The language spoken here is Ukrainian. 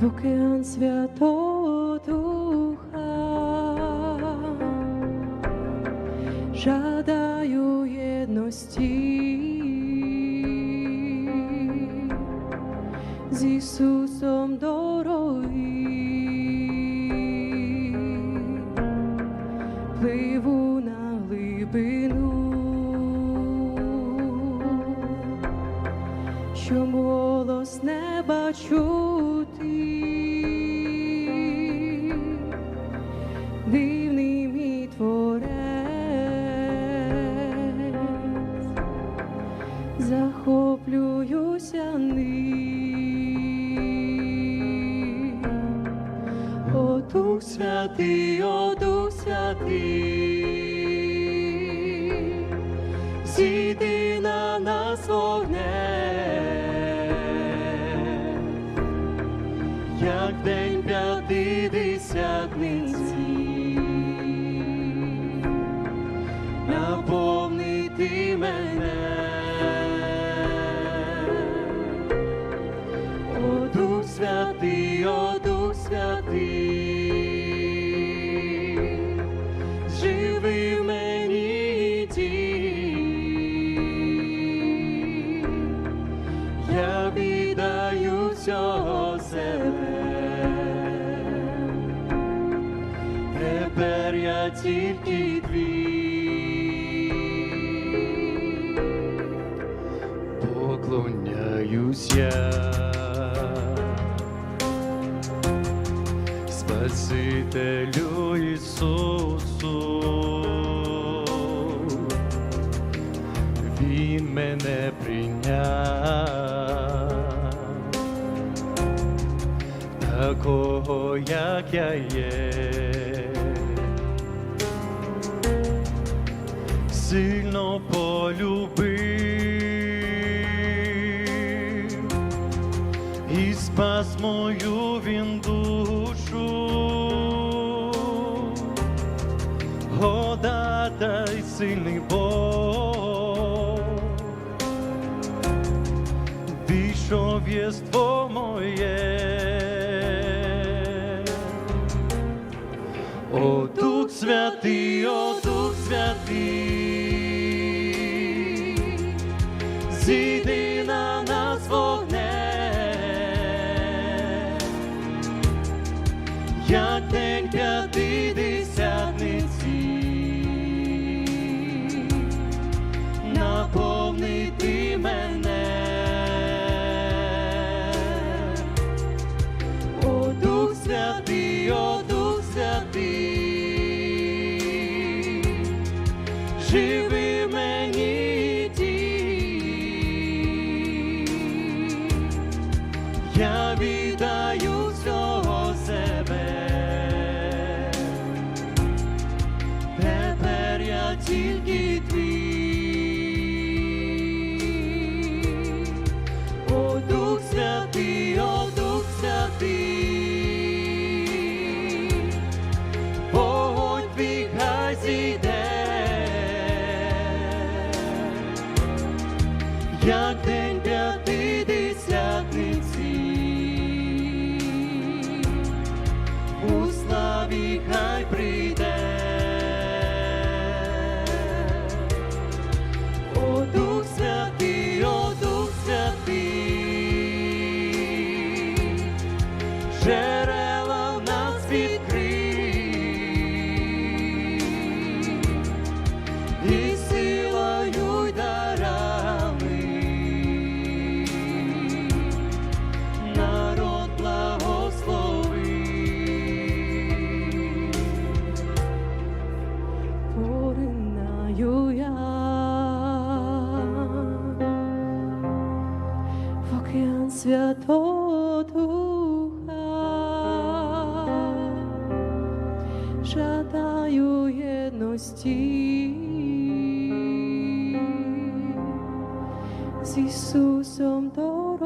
в океан Святого Духа. Жадаю єдності з Ісусом дороги. Пливу на глибину, що голос неба чути, дивний мій захоплююся ним. О Дух Святий, Святий, зійди на нас вогнем, наповнити мене. О Дух Святий, о Дух Святий, живи в мені дій. я віддаю всього себе, Спасителю Ісусу, Він мене прийняв, такого, як я є. сильно полюбив. І спас мою він сильний Бог, війшов єство моє. О Дух Святий, о Дух Святий, тільки твій. О Дух Святий, о Дух Святий, вогонь твій хай зійде, як день Святого Духа, жадаю єдності з Ісусом до